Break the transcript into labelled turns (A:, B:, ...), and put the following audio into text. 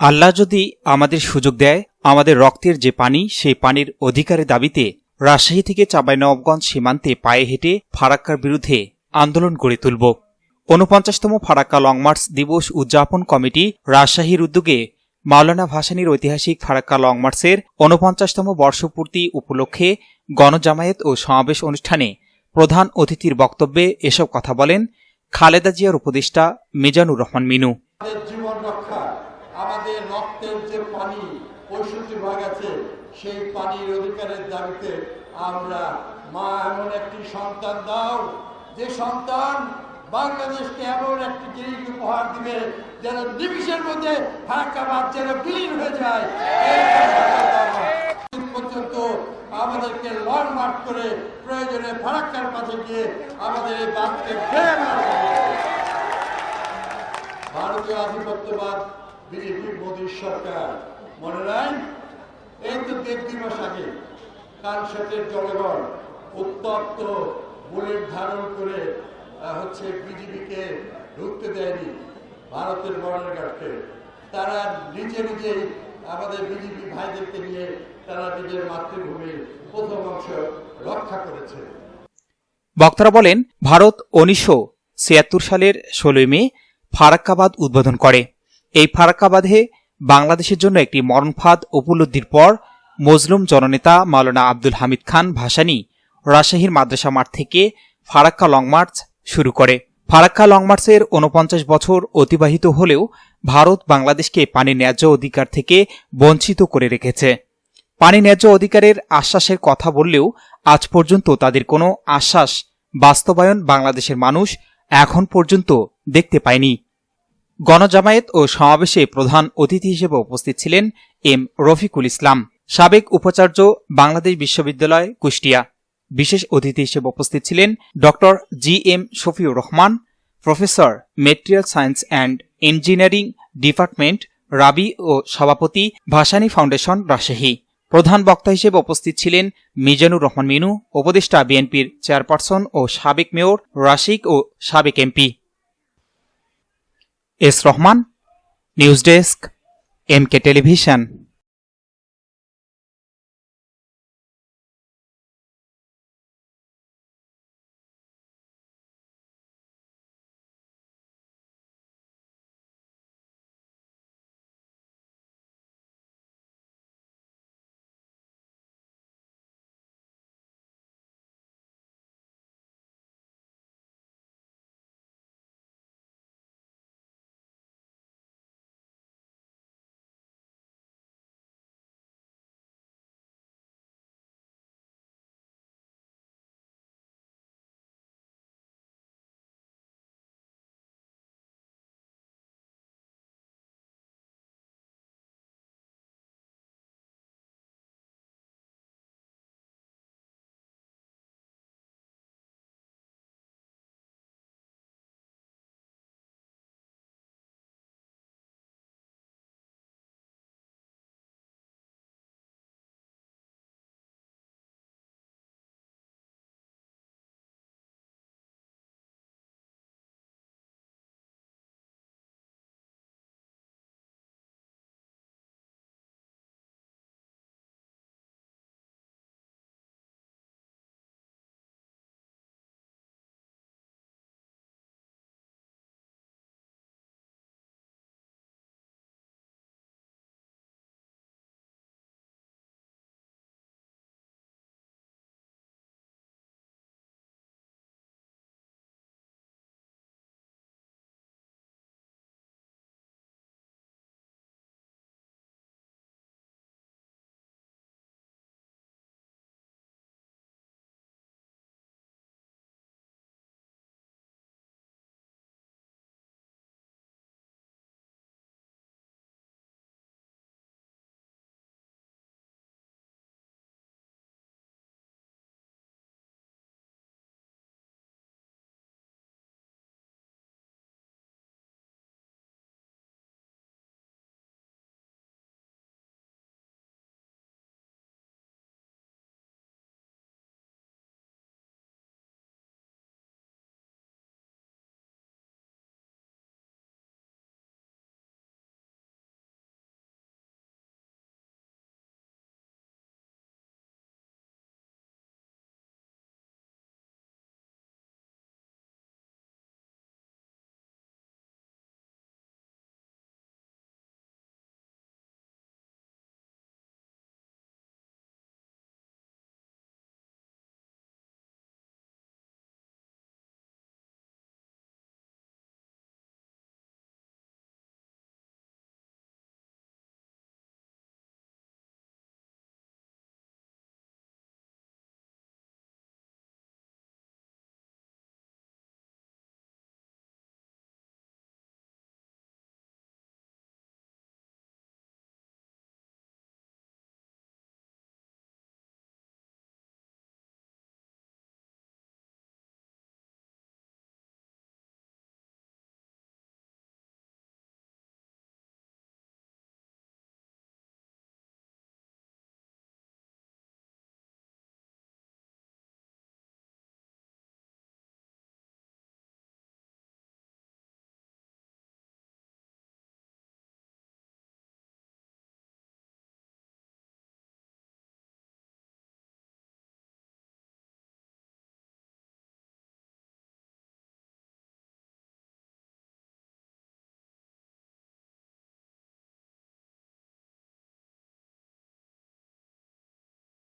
A: আল্লাহ যদি আমাদের সুযোগ দেয়, আমাদের রক্তের যে পানি, সেই পানির অধিকারের দাবিতে রাজশাহী থেকে চাঁপাইনবাবগঞ্জ সীমান্তে পায়ে হেঁটে ফারাক্কার বিরুদ্ধে আন্দোলন গড়ে তুলব। ঊনপঞ্চাশতম ফারাক্কা লং মার্চ দিবস উদযাপন কমিটি রাজশাহীর উদ্যোগে মাওলানা ভাসানীর ঐতিহাসিক ফারাক্কা লং মার্চের ঊনপঞ্চাশতম বর্ষপূর্তি উপলক্ষে গণজামায়াত ও সমাবেশ অনুষ্ঠানে প্রধান অতিথির বক্তব্যে এসব কথা বলেন খালেদা জিয়ার উপদেষ্টা মিজানুর রহমান মিনু।
B: আমাদের রক্তের যে পানি পঁয়ষট্টি ভাগ আছে, সেই পানির অধিকারের দাবিতে আমরা মা এমন একটি সন্তান দাও, যে সন্তান বাংলাদেশকে এমন একটি জিনিস উপহার দিবে যেন নিমিষের মধ্যে ফারাক্কাবাদ যেন বিলীন হয়ে যায় পর্যন্ত আমাদেরকে লং মার্চ করে প্রয়োজনে ফারাক্কার কাছে গিয়ে আমাদের এই বাদকে। ভারতীয় আধিপত্যবাদ বিজেপি মোদীর সরকার। মনে এই তো মাস আগে। জনগণ উত্তপ্ত বুলেট ধারণ করে হচ্ছে বিজেপিকে ঢুকতে দেয়নি ভারতের বর্ডার গার্ডকে তারা নিজে নিজেই আমাদের বিজেপি ভাইদেরকে নিয়ে তারা নিজের মাতৃভূমির প্রথম অংশ রক্ষা করেছে।
A: বক্তারা বলেন, ভারত উনিশশো ছিয়াত্তর সালের ষোলোই মে ফারাক্কাবাদ উদ্বোধন করে। এই ফারাক্কাবাদে বাংলাদেশের জন্য একটি মরণফাদ উপলব্ধির পর মজলুম জননেতা মাওলানা আব্দুল হামিদ খান ভাসানি রাজশাহীর মাদ্রাসা মাঠ থেকে ফারাক্কা লং মার্চ শুরু করে। ফারাক্কা লং মার্চের ঊনপঞ্চাশ বছর অতিবাহিত হলেও ভারত বাংলাদেশকে পানির ন্যায্য অধিকার থেকে বঞ্চিত করে রেখেছে। পানি ন্যায্য অধিকারের আশ্বাসের কথা বললেও আজ পর্যন্ত তাদের কোনো আশ্বাস বাস্তবায়ন বাংলাদেশের মানুষ এখন পর্যন্ত দেখতে পায়নি। গণজামায়াত ও সমাবেশে প্রধান অতিথি হিসেবে উপস্থিত ছিলেন এম রফিকুল ইসলাম, সাবেক উপাচার্য বাংলাদেশ বিশ্ববিদ্যালয়, কুষ্টিয়া। বিশেষ অতিথি হিসেবে উপস্থিত ছিলেন ড G M Shafiur Rahman, professor material science and engineering department, রাবি ও সভাপতি ভাসানী ফাউন্ডেশন, রাজশাহী। প্রধান বক্তা হিসেবে উপস্থিত ছিলেন মিজানুর রহমান মিনু, উপদেষ্টা বিএনপির চেয়ারপারসন ও সাবেক মেয়র রাশিক ও সাবেক MP. S Rahman news desk M K television.